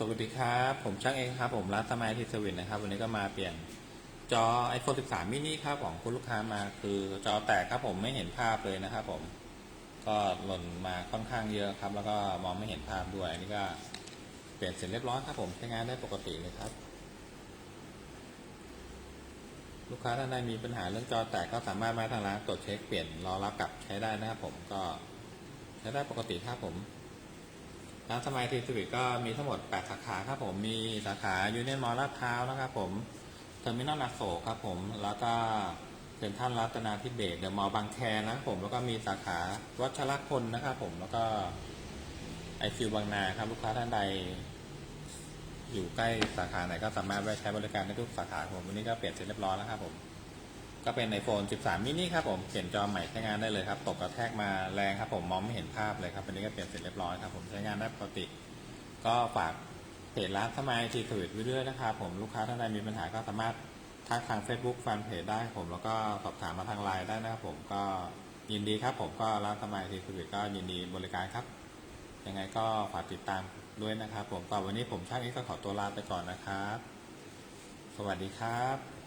สวัสดีครับ ผมช่างเองครับผมร้านสมัยทีสวิตนะครับ วันนี้ก็มาเปลี่ยนจอ iPhone 13 mini ครับของคุณลูกค้ามาคือจอแตกครับผมไม่เห็นภาพเลยนะครับผมก็หล่นมาค่อนข้างเยอะครับ แล้วก็มองไม่เห็นภาพด้วยนนี้ก็เปลี่ยนเสร็จเรียบร้อยครับผมใช้งานได้ปกติเลยครับ ลูกค้าท่านใดมีปัญหาเรื่องจอแตกก็สามารถมาทางร้านตรวจเช็คเปลี่ยนรอรับกลับใช้ได้นะครับผมก็ใช้ได้ปกติครับผม ร้านสมัยทีสวิตก็มีทั้งหมด 8 สาขาครับผมมีสาขายูเนียนมอลลาดพร้าวนะครับผมเทอร์มินอลนาโศกครับผมแล้วก็เซ็นทรัลรัตนาธิเบศเดอะมอลล์บางแคนะครับผมแล้วก็มีสาขาวัชรพลนะครับผมแล้วก็ไอฟิวบางนาครับลูกค้าท่านใด อยู่ใกล้สาขาไหนก็สามารถแวะใช้บริการได้ทุกสาขาผมวันนี้ก็เปลี่ยนเสร็จเรียบร้อยแล้วครับผม ก็เป็น iPhone 13 mini ครับผมเปลี่ยนจอใหม่ใช้งานได้เลยครับ ตกกระแทกมาแรงครับผมมองไม่เห็นภาพเลยครับวันนี้ก็เปลี่ยนเสร็จเรียบร้อยครับผมใช้งานได้ปกติ ก็ฝากเพจร้านสมัยทีสวิตไว้ด้วยนะครับผมลูกค้าท่านใดมีปัญหาก็สามารถทักทาง Facebook แฟนเพจได้ผมแล้วก็สอบถามมาทางไลน์ได้นะครับผมก็ยินดีครับผมก็ร้านสมัยทีสวิตก็ยินดีบริการครับ ยังไงก็ฝากติดตามด้วยนะครับ ผมก็วันนี้ผมช่างนี้ก็ขอตัวลาไปก่อนนะครับ สวัสดีครับ